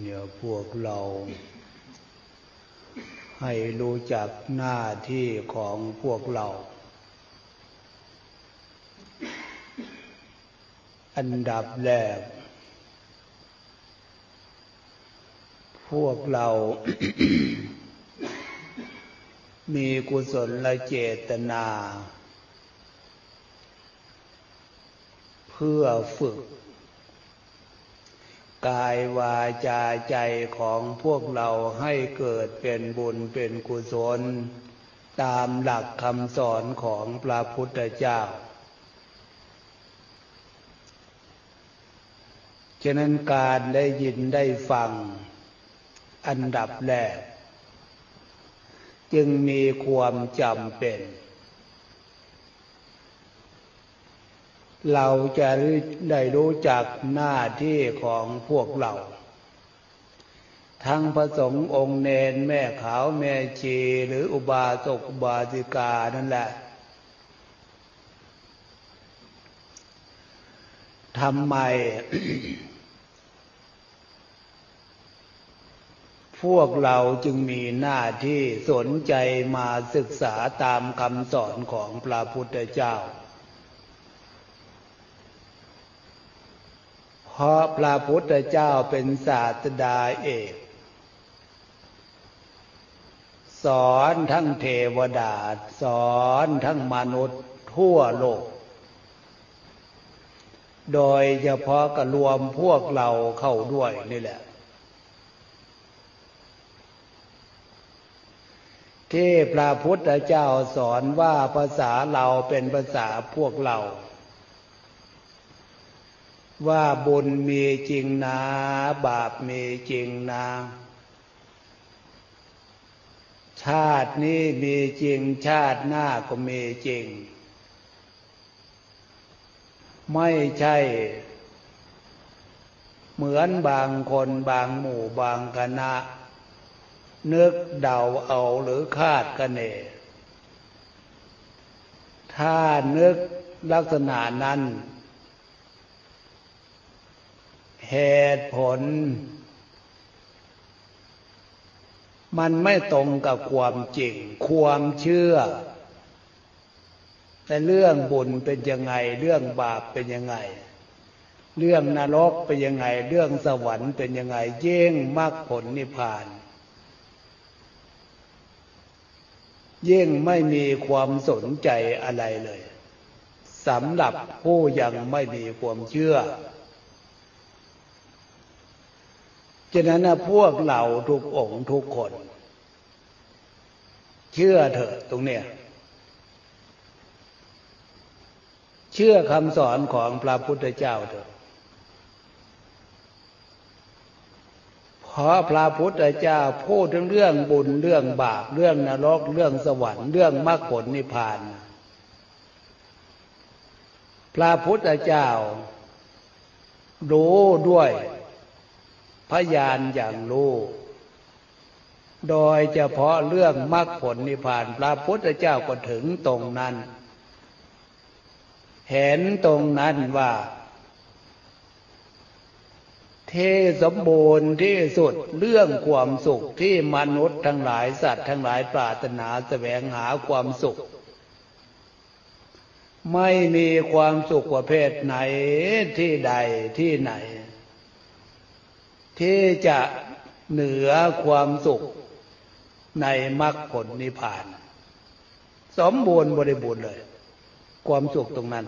เนี่ยพวกเรา ให้รู้จักหน้าที่ของพวกเรา อันดับแรก พวกเรา มีกุศลและเจตนา เพื่อฝึก กายวาจาใจของพวกเราให้เกิดเป็นบุญเป็นกุศล ตามหลักคำสอนของพระพุทธเจ้า ฉะนั้นการได้ยินได้ฟังอันดับแรก จึงมีความจำเป็น เราจะได้รู้จักหน้าที่ของพวกเรา ทั้งพระสงฆ์องค์เนนแม่ขาวแม่ชีหรืออุบาสกอุบาสิกานั่นแหละทำไม พวกเราจึงมีหน้าที่สนใจมาศึกษาตามคำสอนของพระพุทธเจ้า เพราะพระพุทธเจ้าเป็นศาสดาเอก สอนทั้งเทวดา สอนทั้งมนุษย์ทั่วโลก โดยเฉพาะก็รวมพวกเราเข้าด้วยนี่แหละ ที่พระพุทธเจ้าสอนว่าภาษาเราเป็นภาษาพวกเรา ว่าบุญมีจริงนะ บาปมีจริงนะชาตินี้มีจริงชาติหน้าก็มีจริง ไม่ใช่ เหมือนบางคนบางหมู่บางคณะ นึกเดาเอาหรือคาดคะเนถ้านึกลักษณะนั้น เหตุผล มันไม่ตรงกับความจริง ความเชื่อ แต่เรื่องบุญเป็นยังไง เรื่องบาปเป็นยังไง เรื่องนรกเป็นยังไง เรื่องสวรรค์เป็นยังไง เย่งมรรคผลนิพพานยิ่งไม่มีความสนใจอะไรเลยสำหรับผู้ยังไม่มีความเชื่อ ฉะนั้นนะพวกเราทุกองค์ทุกคน เชื่อเถอะตรงเนี้ยเชื่อคำสอนของพระพุทธเจ้าเถอะเพราะพระพุทธเจ้าพูดถึงเรื่องบุญเรื่องบาปเรื่องนรกเรื่องสวรรค์เรื่องมรรคผลนิพพาน พระพุทธเจ้ารู้ด้วย พยานอย่างรู้โดยเฉพาะเรื่องมรรคผลนิพพานพระพุทธเจ้าก็ถึงตรงนั้น เห็นตรงนั้นว่า เทสมบูรณ์ที่สุดเรื่องความสุขที่มนุษย์ทั้งหลายสัตว์ทั้งหลายปรารถนาแสวงหาความสุข ไม่มีความสุขประเภทไหนที่ใดที่ไหน ที่จะเหนือความสุขในมรรคผลนิพพาน สมบูรณ์บริบูรณ์เลย ความสุขตรงนั้น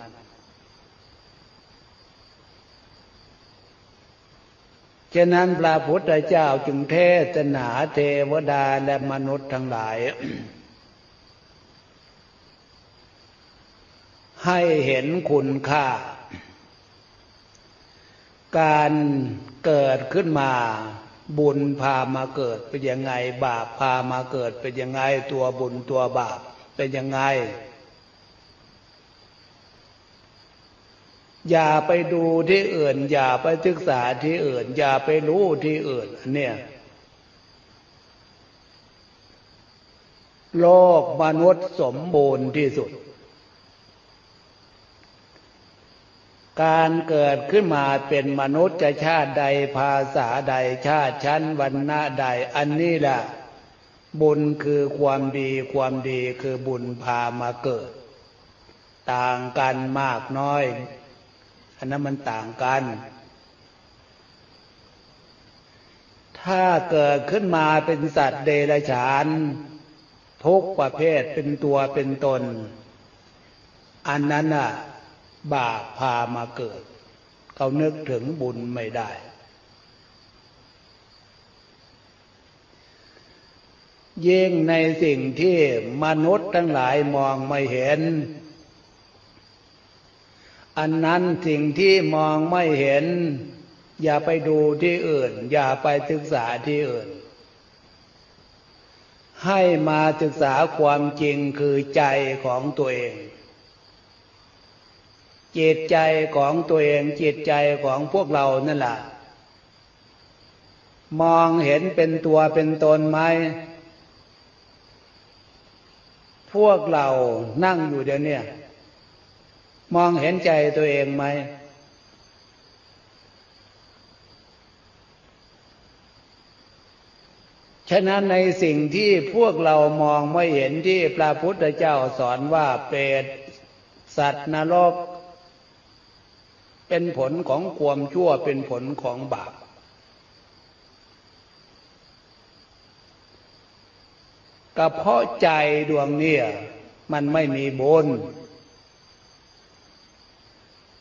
ฉะนั้นพระพุทธเจ้าจึงเทศนาเทวดาและมนุษย์ทั้งหลาย ให้เห็นคุณค่า การเกิดขึ้นมา บุญพามาเกิดเป็นยังไง บาปพามาเกิดเป็นยังไงตัวบุญตัวบาปเป็นยังไง อย่าไปดูที่อื่น อย่าไปศึกษาที่อื่น อย่าไปรู้ที่อื่นเนี่ยโลกมนุษย์สมบูรณ์ที่สุด การเกิดขึ้นมาเป็นมนุษย์ชาติใดภาษาใดชาติชั้นวรรณะใดอันนี้แหละบุญคือความดีความดีคือบุญพามาเกิด ต่างกันมากน้อย อันนั้นมันต่างกัน ถ้าเกิดขึ้นมาเป็นสัตว์เดรัจฉาน ทุกประเภทเป็นตัวเป็นตน อันนั้นน่ะ บาปพามาเกิด เขานึกถึงบุญไม่ได้ยิ่งในสิ่งที่มนุษย์ทั้งหลายมองไม่เห็น อันนั้นสิ่งที่มองไม่เห็น อย่าไปดูที่อื่น อย่าไปศึกษาที่อื่น ให้มาศึกษาความจริงคือใจของตัวเอง จิตใจของตัวเองจิตใจของพวกเรานั่นแหละมองเห็นเป็นตัวเป็นตนไหมพวกเรานั่งอยู่เดี๋ยวนี้มองเห็นใจตัวเองไหม ฉะนั้นในสิ่งที่พวกเรามองไม่เห็นที่พระพุทธเจ้าสอนว่าเปรตสัตว์นรก เป็นผลของความชั่วเป็นผลของบาป ก็เพราะใจดวงเนี่ยมันไม่มีบุญ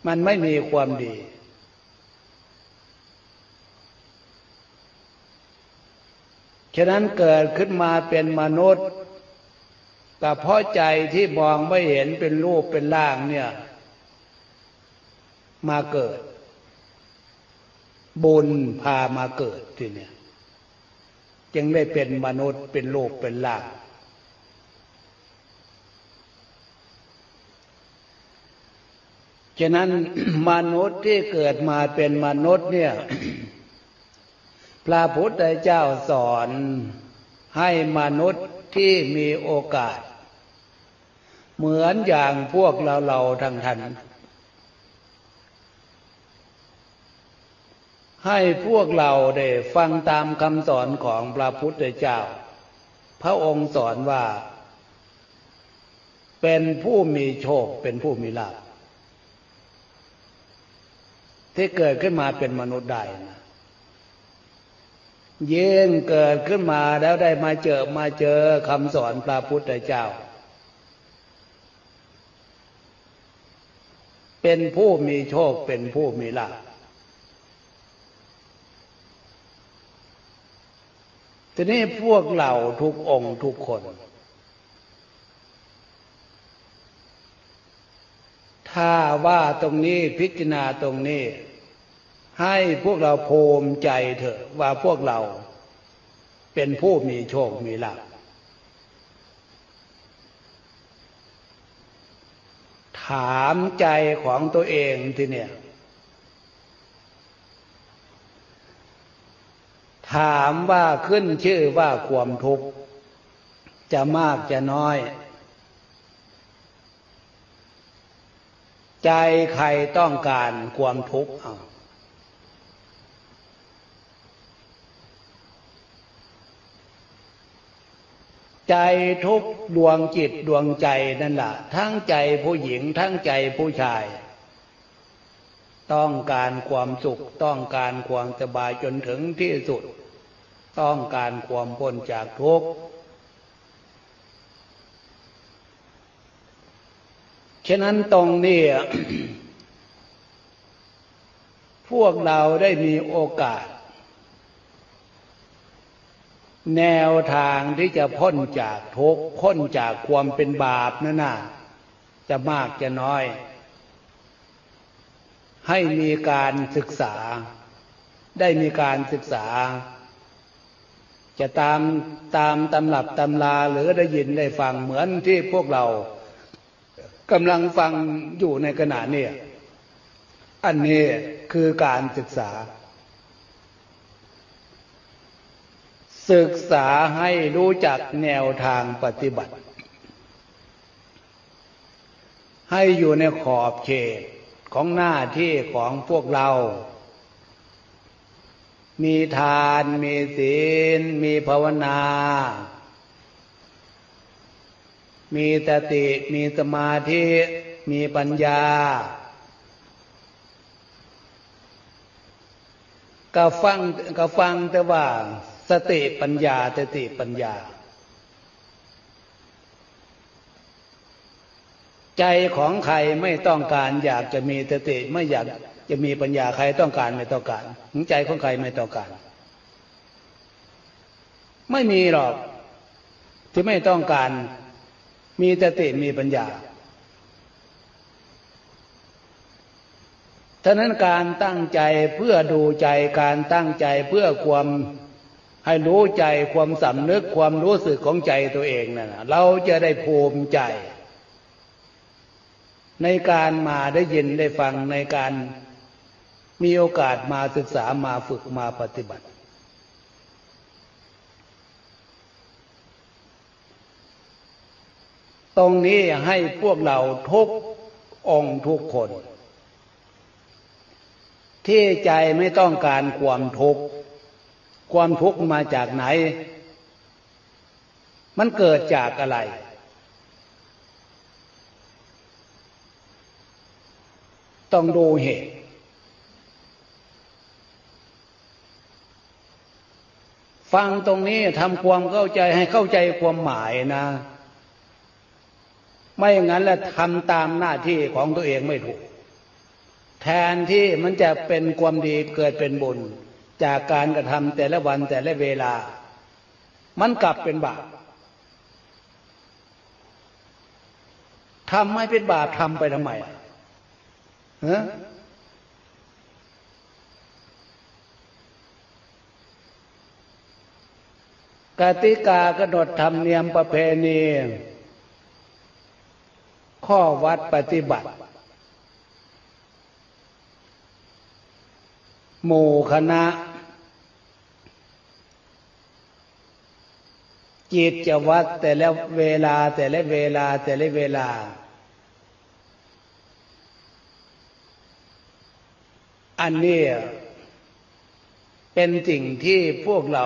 มันไม่มีความดี ฉะนั้นเกิดขึ้นมาเป็นมนุษย์ก็เพราะใจที่มองไม่เห็นเป็นรูปเป็นร่างเนี่ย มาเกิด บุญพามาเกิดทีเนี่ยจึงได้เป็นมนุษย์เป็นรูปเป็นร่างฉะนั้นมนุษย์ที่เกิดมาเป็นมนุษย์เนี่ย พระพุทธเจ้าสอนให้มนุษย์ที่มีโอกาส เหมือนอย่างพวกเราเราทั้งทัน ให้พวกเราได้ฟังตามคำสอนของพระพุทธเจ้า พระองค์สอนว่า เป็นผู้มีโชคเป็นผู้มีลาภที่เกิดขึ้นมาเป็นมนุษย์ได้นะยิ่งเกิดขึ้นมาแล้วได้มาเจอมาเจอคำสอนพระพุทธเจ้า เป็นผู้มีโชคเป็นผู้มีลาภ ทีนี้พวกเราทุกองค์ทุกคน ถ้าว่าตรงนี้พิจารณาตรงนี้ ให้พวกเราภูมิใจเถอะว่าพวกเราเป็นผู้มีโชคมีลาภถามใจของตัวเองทีเนี่ย ถามว่าขึ้นชื่อว่าความทุกข์จะมากจะน้อย ใจใครต้องการความทุกข์เอาใจทุกดวงจิตดวงใจนั่นแหละทั้งใจผู้หญิงทั้งใจผู้ชาย ต้องการความสุขต้องการความสบายจนถึงที่สุด ต้องการความพ้นจากทุกข์ฉะนั้นตรงนี้พวกเราได้มีโอกาส แนวทางที่จะพ้นจากทุกข์พ้นจากความเป็นบาปนั่นน่ะจะมากจะน้อย ให้มีการศึกษา ได้มีการศึกษา จะตามตามตำรับตำลาหรือได้ยินได้ฟังเหมือนที่พวกเรากำลังฟังอยู่ในขณะนี้อันนี้คือการศึกษา ศึกษาให้รู้จักแนวทางปฏิบัติ ให้อยู่ในขอบเขตของหน้าที่ของพวกเรา มีทาน มีศีล มีภาวนา มีสติ มีสมาธิ มีปัญญา ก็ฟังก็ฟังแต่ว่า สติปัญญาสติปัญญา ใจของใครไม่ต้องการอยากจะมีสติไม่อยาก จะมีปัญญาใครต้องการไม่ต้องการหัวใจของใครไม่ต้องการ ไม่มีหรอก ที่ไม่ต้องการ มีสติมีปัญญาฉะนั้นการตั้งใจเพื่อดูใจการตั้งใจเพื่อความให้รู้ใจความสำนึกความรู้สึกของใจตัวเองนั่นเราจะได้ภูมิใจ ในการมาได้ยินได้ฟังในการ มีโอกาสมาศึกษามาฝึกมาปฏิบัติ ตรงนี้ให้พวกเราทุกองทุกคน ที่ใจไม่ต้องการความทุกข์ความทุกข์มาจากไหน มันเกิดจากอะไรต้องดูเหตุ ฟังตรงนี้ทำความเข้าใจให้เข้าใจความหมายนะ ไม่อย่างนั้นแล้วทำตามหน้าที่ของตัวเองไม่ถูก แทนที่มันจะเป็นความดีเกิดเป็นบุญ จากการกระทำแต่ละวันแต่ละเวลา มันกลับเป็นบาปทำให้เป็นบาปทำไปทำไมฮะ กติกากำหนดธรรมเนียมประเพณี ข้อวัดปฏิบัติ หมู่คณะ จิตจะวัดแต่ละเวลาแต่ละเวลาแต่ละเวลาอันนี้เป็นสิ่งที่พวกเรา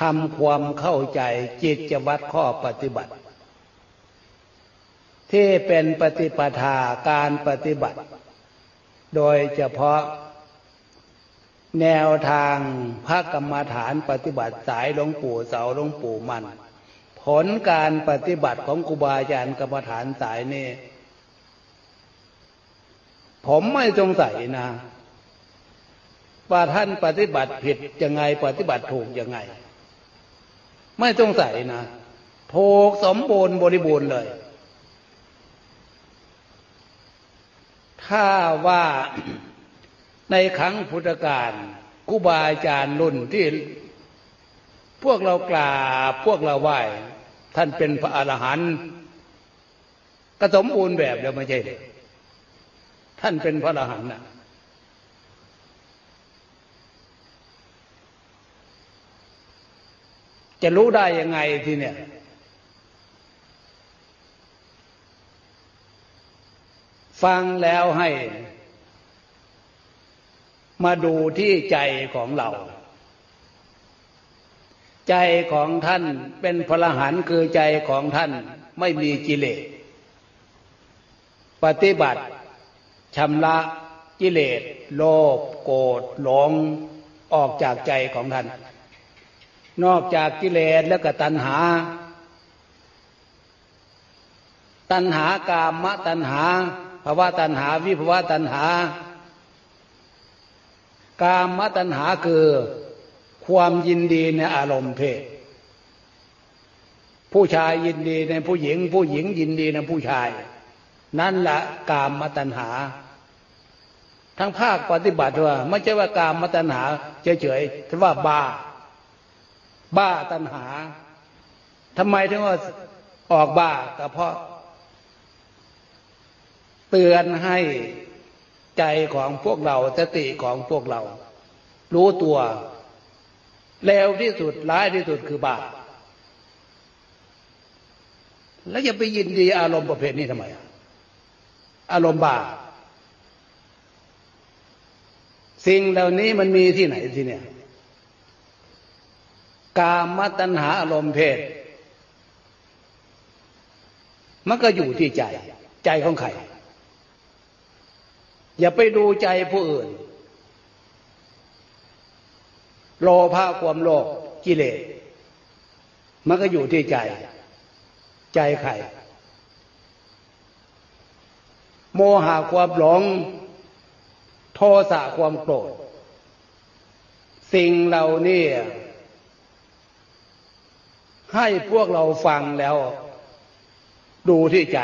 ทำความเข้าใจจิตจะวัดข้อปฏิบัติ ที่เป็นปฏิปทาการปฏิบัติ โดยเฉพาะแนวทางพระกรรมฐานปฏิบัติสายหลวงปู่เสาหลวงปู่มัน ผลการปฏิบัติของครูบาอาจารย์กรรมฐานสายนี้ผมไม่สงสัยนะ ว่าท่านปฏิบัติผิดยังไงปฏิบัติถูกยังไง ไม่สงใสัยนะถูกสมบูรณ์บริบูรณ์เลย ถ้าว่าในครั้งพุทธกาลครูบาอาจารย์รุ่นที่พวกเรากราบพวกเราไหว้ท่านเป็นพระอรหันต์ก็สมบูรณ์แบบแล้วไม่ใช่เหรอท่านเป็นพระอรหันต์นะ จะรู้ได้ยังไงทีเนี่ยฟังแล้วให้ มาดูที่ใจของเรา ใจของท่านเป็นพระหันคือใจของท่านไม่มีกิเลสปฏิบัติชำระกิเลสโลภโกรธหลงออกจากใจของท่าน นอกจากกิเลสแล้วก็ตัณหา ตัณหากามะตัณหาภาวะตัณหา วิภาวะตัณหา กามะตัณหาคือ ความยินดีในอารมณ์เพศ ผู้ชายยินดีในผู้หญิง ผู้หญิงยินดีในผู้ชาย นั่นละกามะตัณหาทั้งภาคปฏิบัติว่า ไม่ใช่ว่ากามตัณหาเฉยๆแต่ว่าบ้า บ้าตัณหาทำไมถึงว่าออกบ้าก็เพราะ เตือนให้ใจของพวกเราสติของพวกเรา รู้ตัวเลวที่สุดร้ายที่สุดคือบาปแล้วจะไปยินดีอารมณ์ประเภทนี้ทำไม อารมณ์บาปสิ่งเหล่านี้มันมีที่ไหนที่เนี่ย กามตัณหาอารมณ์เพศ มันก็อยู่ที่ใจ ใจของใคร อย่าไปดูใจผู้อื่น โลภะความโลภกิเลส มันก็อยู่ที่ใจ ใจใคร โมหะความหลง โทสะความโกรธ สิ่งเหล่านี้ ให้พวกเราฟังแล้ว ดูที่ใจ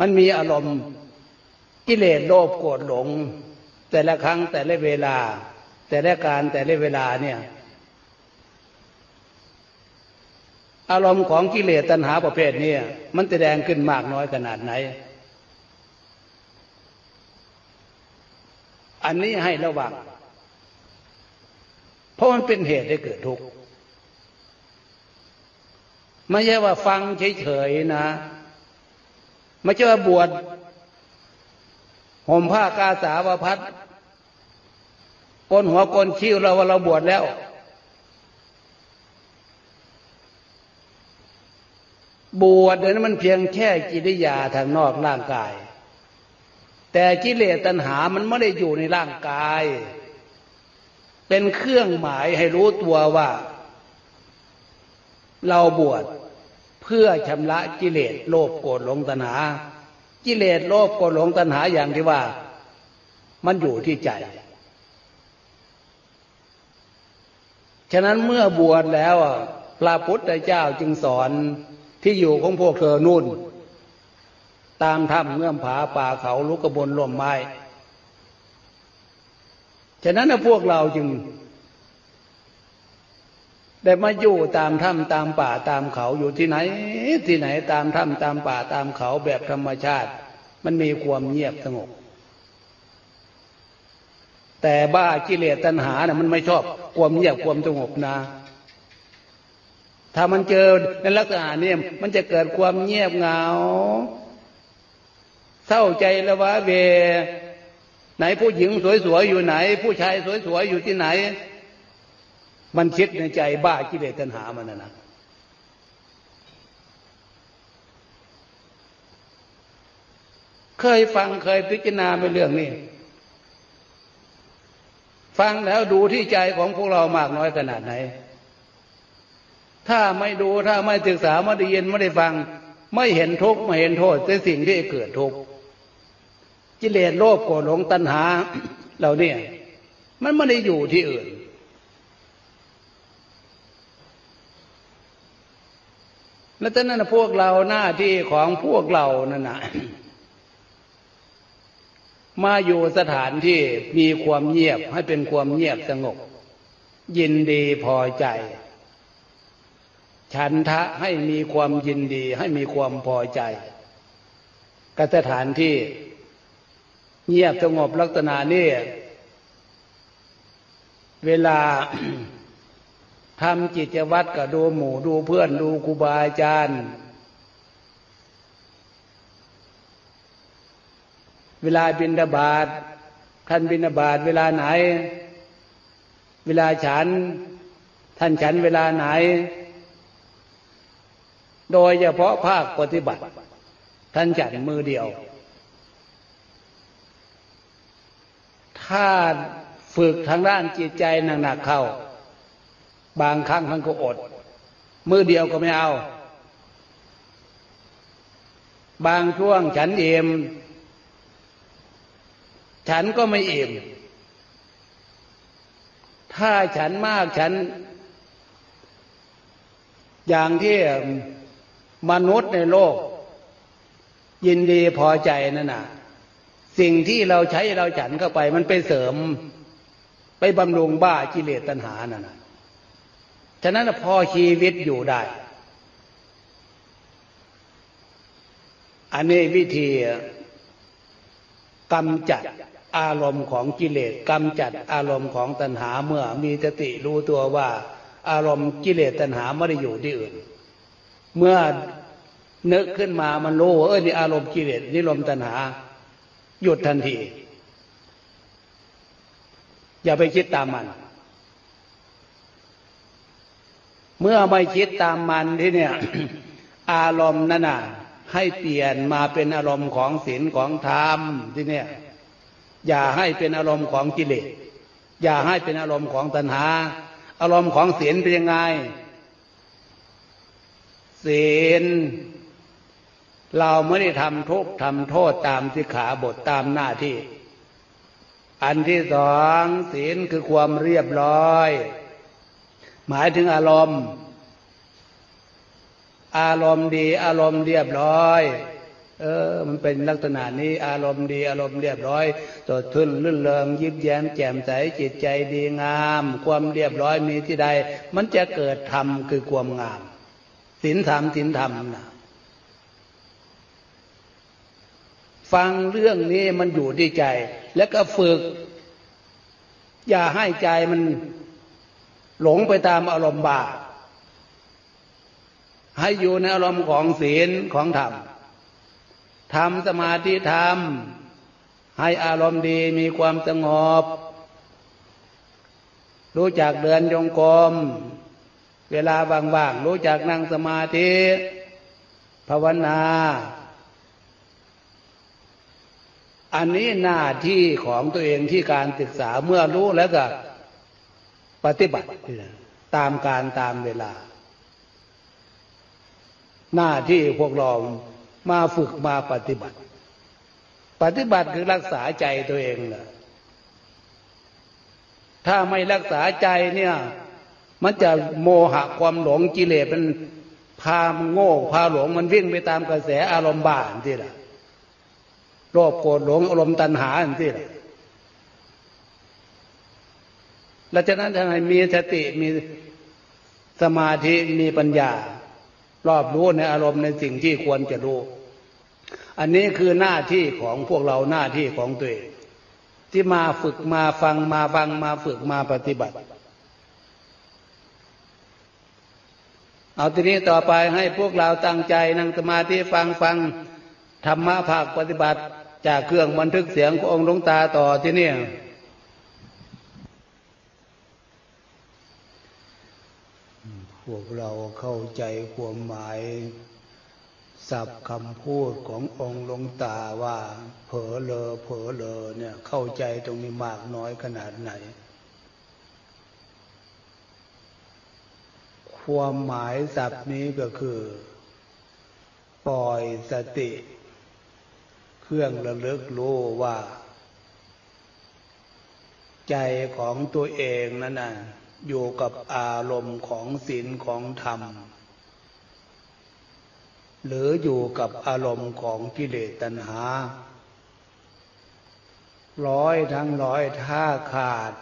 มันมีอารมณ์กิเลสโลภโกรธหลง แต่ละครั้งแต่ละเวลา แต่ละการแต่ละเวลาเนี่ย อารมณ์ของกิเลสตัณหาประเภทนี้มันแสดงขึ้นมากน้อยขนาดไหน อันนี้ให้ระวังเพราะมันเป็นเหตุให้เกิดทุกข์ ไม่ใช่ว่าฟังเฉยๆนะไม่ใช่ว่าบวชห่มผ้ากาสาวพัดโกนหัวโกนคิ้วเราว่าเราบวชแล้ว บวชเนี่ยมันเพียงแค่กิริยาทางนอกร่างกาย แต่กิเลสตัณหามันไม่ได้อยู่ในร่างกาย เป็นเครื่องหมายให้รู้ตัวว่า เราบวชเพื่อชำระกิเลสโลภโกรธหลงตัณหา กิเลสโลภโกรธหลงตัณหาอย่างที่ว่า มันอยู่ที่ใจ ฉะนั้นเมื่อบวชแล้วพระพุทธเจ้าจึงสอนที่อยู่ของพวกเธอนู่น ตามถ้ำเงื่อมผาป่าเขาลุกกระบนลมไม้ ฉะนั้นพวกเราจึง ได้มาอยู่ตามถ้ำตามป่าตามเขาอยู่ที่ไหน ที่ไหนตามถ้ำตามป่าตามเขาแบบธรรมชาติ มันมีความเงียบสงบ แต่บ้ากิเลสตัณหานะ่ะมันไม่ชอบความเงียบความสงบนะ ถ้ามันเจอในลักษณะนี้มันจะเกิดความเงียบเหงา เศร้าใจละวะเว ไหนผู้หญิงสวยๆอยู่ไหน ผู้ชายสวยๆอยู่ที่ไหน มันคิดในใจบ้ากิเลสตัณหามันนะนะเคยฟังเคยพิจารณาไปเรื่องนี้ ฟังแล้วดูที่ใจของพวกเรามากน้อยขนาดไหน ถ้าไม่ดูถ้าไม่ศึกษาไม่ได้ยินไม่ได้ฟัง ไม่เห็นทุกข์ไม่เห็นโทษในสิ่งที่เกิดทุกข์กิเลสโลภโกรธหลงตัณหาเราเนี่ย มันไม่ได้อยู่ที่อื่น แล้วฉะนั้นพวกเราหน้าที่ของพวกเรานั่นนะมาอยู่สถานที่มีความเงียบให้เป็นความเงียบสงบ ยินดีพอใจ ฉันทะให้มีความยินดีให้มีความพอใจกับสถานที่เงียบสงบลักษณะนี้เวลา ทำกิจวัตรก็ดูหมู่ดูเพื่อนดูครูบาอาจารย์ เวลาบินาบาตท่านบินาบาตเวลาไหน เวลาฉัน ท่านฉันเวลาไหน โดยเฉพาะภาคปฏิบัติ ท่านฉันมือเดียว ถ้าฝึกทางด้านจิตใจหนักๆเข้า บางครั้งท่านก็อด มือเดียวก็ไม่เอา บางช่วงฉันเอมฉันก็ไม่เอมถ้าฉันมากฉัน อย่างที่มนุษย์ในโลก ยินดีพอใจนั่นน่ะ สิ่งที่เราใช้เราฉันเข้าไป มันไปเสริม ไปบำรุงบ้ากิเลสตัณหานั่นน่ะ ฉะนั้นพอชีวิตอยู่ได้ อันนี้วิธีกำจัดอารมณ์ของกิเลสกำจัดอารมณ์ของตัณหาเมื่อมีสติรู้ตัวว่า อารมณ์กิเลสตัณหาไม่ได้อยู่ที่อื่น เมื่อนึกขึ้นมามันรู้ว่าเออนี่อารมณ์กิเลสนี่ลมตัณหา หยุดทันที อย่าไปคิดตามมัน เมื่อไม่คิดตามมันที่เนี่ย อารมณ์นั่นน่ะ ให้เปลี่ยนมาเป็นอารมณ์ของศีลของธรรมที่เนี่ย อย่าให้เป็นอารมณ์ของกิเลสอย่าให้เป็นอารมณ์ของตัณหา อารมณ์ของศีลเป็นยังไงศีลเราไม่ได้ทำทุกทำโทษตามสิขาบทตามหน้าที่ อันที่สองศีลคือความเรียบร้อย หมายถึงอารมณ์ อารมณ์ดี อารมณ์เรียบร้อย เออ มันเป็นลักษณะนี้ อารมณ์ดี อารมณ์เรียบร้อยสดชื่นลื่นเริงยิ้มแย้มแจ่มใสจิตใจดีงาม ความเรียบร้อยมีที่ใด มันจะเกิดธรรมคือความงามศีลธรรมศีลธรรมนะฟังเรื่องนี้มันอยู่ที่ใจ แล้วก็ฝึก อย่าให้ใจมัน หลงไปตามอารมณ์บาปให้อยู่ในอารมณ์ของศีลของธรรมทำสมาธิธรรม ให้อารมณ์ดีมีความสงบ รู้จักเดินจงกรมเวลาว่างๆรู้จักนั่งสมาธิ ภาวนา อันนี้หน้าที่ของตัวเองที่การศึกษาเมื่อรู้แล้วก็ ปฏิบัติตามการตามเวลา หน้าที่พวกเรามาฝึกมาปฏิบัติ ปฏิบัติคือรักษาใจตัวเองแหละถ้าไม่รักษาใจเนี่ย มันจะโมหะความหลงกิเลสมันพามโง่พาหลงมันวิ่งไปตามกระแสอารมณ์บ้านที่ละโลภโกรธหลงอารมณ์ตัณหาที่ละ และฉะนั้นทำไมมีสติมีสมาธิมีปัญญา รอบรู้ในอารมณ์ในสิ่งที่ควรจะรู้ อันนี้คือหน้าที่ของพวกเราหน้าที่ของตัวเองที่มาฝึกมาฟังมาฟังมาฝึกมาปฏิบัติ เอาทีนี้ต่อไปให้พวกเราตั้งใจนั่งสมาธิฟังฟังธรรมะภาคปฏิบัติ จากเครื่องบันทึกเสียงขององค์หลวงตาต่อที่นี่ พวกเราเข้าใจความหมายสับคำพูดขององค์หลวงตาว่า เผลอเลอเผลอเลอเนี่ยเข้าใจตรงนี้มากน้อยขนาดไหน ความหมายสับนี้ก็คือ ปล่อยสติ เครื่องระลึกรู้ว่า ใจของตัวเองนั่นน่ะ อยู่กับอารมณ์ของศีลของธรรม หรืออยู่กับอารมณ์ของกิเลสตัณหา ร้อยทั้งร้อยท่าขาด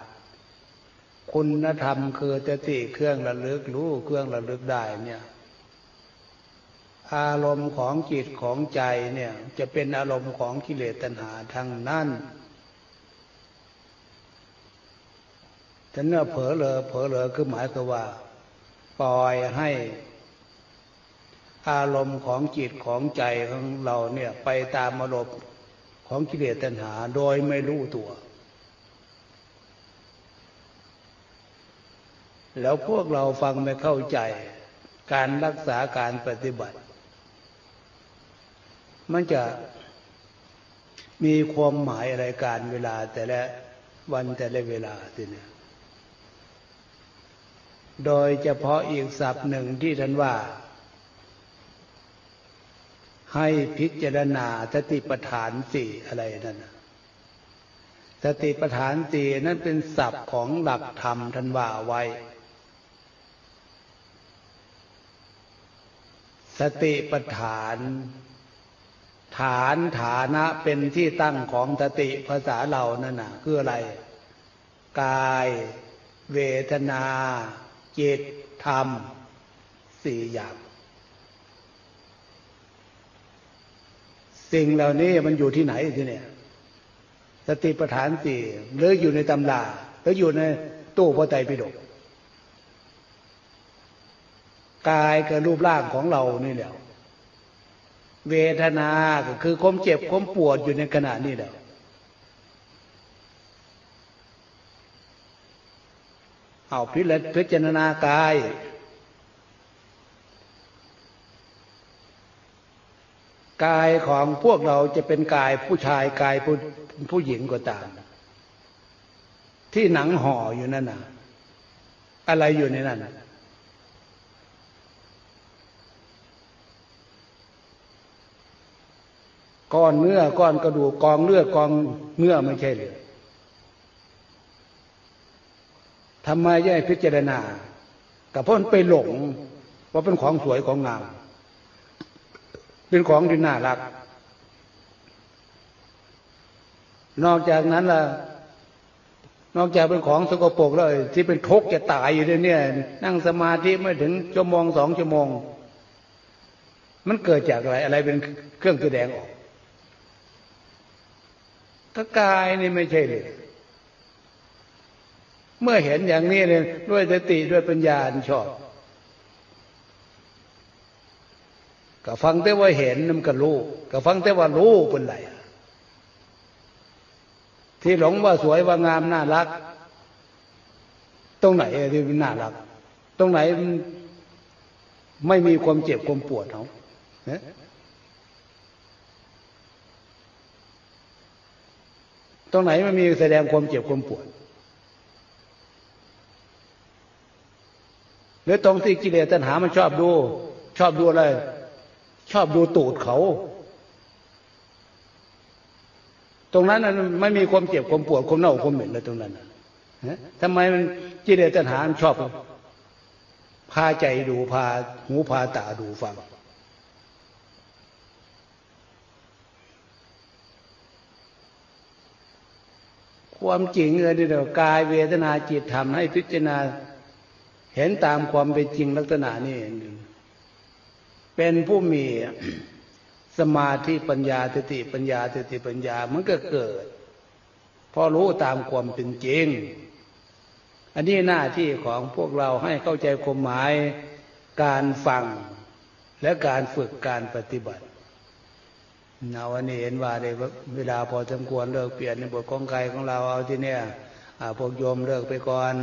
คุณธรรมคือสติเครื่องระลึกรู้เครื่องระลึกได้เนี่ยอารมณ์ของจิตของใจเนี่ยจะเป็นอารมณ์ของกิเลสตัณหาทั้งนั้น ฉันเนื้อเผลอเลอเผลอเลอคือหมายคือว่า ปล่อยให้อารมณ์ของจิตของใจของเราเนี่ยไปตามอารมณ์ของกิเลสตัณหาโดยไม่รู้ตัว แล้วพวกเราฟังไม่เข้าใจ การรักษาการปฏิบัติ มันจะมีความหมายอะไรการเวลาแต่ละวันแต่ละเวลาทีเนี่ย โดยเฉพาะอีกศัพท์หนึ่งที่ท่านว่า ให้พิจารณาสติปัฏฐานสี่อะไรนั่นสติปัฏฐานสี่นั้นเป็นศัพท์ของหลักธรรมท่านว่าไว้ สติปัฏฐาน ฐานฐานะเป็นที่ตั้งของสติภาษาเรานั่นน่ะ คืออะไร กาย เวทนา จิตธรรมสี่อย่าง สิ่งเหล่านี้มันอยู่ที่ไหนที่เนี่ย สติปัฏฐานสี่หรืออยู่ในตำราหรืออยู่ในตู้พระไตรปิฎกกายกับรูปร่างของเรานี่แหละเวทนาก็คือความเจ็บความปวดอยู่ในขณะนี้แหละ เอาพิจพิจารณากาย กายของพวกเราจะเป็นกายผู้ชายกายผู้ผู้หญิงก็ตาม ที่หนังห่ออยู่นั่นน่ะ อะไรอยู่ในนั้น ก้อนเนื้อก้อนกระดูกกองเลือดกองเนื้อไม่ใช่เลย ทำไมแยังให้พิจารณากับเพ้นไปหลงว่าเป็นของสวยของงาม เป็นของที่น่ารัก นอกจากนั้นล่ะ นอกจากเป็นของสกปรกแล้วที่เป็นทุกข์จะตายอยู่เนี่ย นั่งสมาธิไม่ถึงชั่วโมงสองชั่วโมง มันเกิดจากอะไร อะไรเป็นเครื่องแสดงออกก็กายนี่ไม่ใช่เลย เมื่อเห็นอย่างนี้เลยด้วยสติด้วยปัญญาชอบก็ฟังแต่ว่าเห็นมันก็รู้ก็ฟังแต่ว่ารู้เป็นไรที่หลงว่าสวยว่างามน่ารัก ตรงไหนที่มันน่ารัก ตรงไหนไม่มีความเจ็บความปวดเขาตรงไหนมันมีแสดงความเจ็บความปวด หรือตรงที่กิเลสตัณหามันชอบดู ชอบดูอะไร ชอบดูตูดเขา ตรงนั้นไม่มีความเจ็บความปวดความเน่าความเหม็นเลยตรงนั้นนะทำไมมันกิเลสตัณหามันชอบ พาใจดูพาหูพาตาดูฟังความจริงเลยเดียวกายเวทนาจิตทำให้พิจารณา เห็นตามความเป็นจริงลักษณะนี้เป็นผู้มีสมาธิปัญญาสติปัญญาสติปัญญามันก็เกิดพอรู้ตามความเป็นจริง อันนี้หน้าที่ของพวกเราให้เข้าใจความหมายการฟังและการฝึกการปฏิบัตินาวันนี้เห็นว่าได้เวลาพอสมควรเลิกเปลี่ยนในบทของไกของเราเอาที่เนี้ยพวกโยมเลิกไปก่อน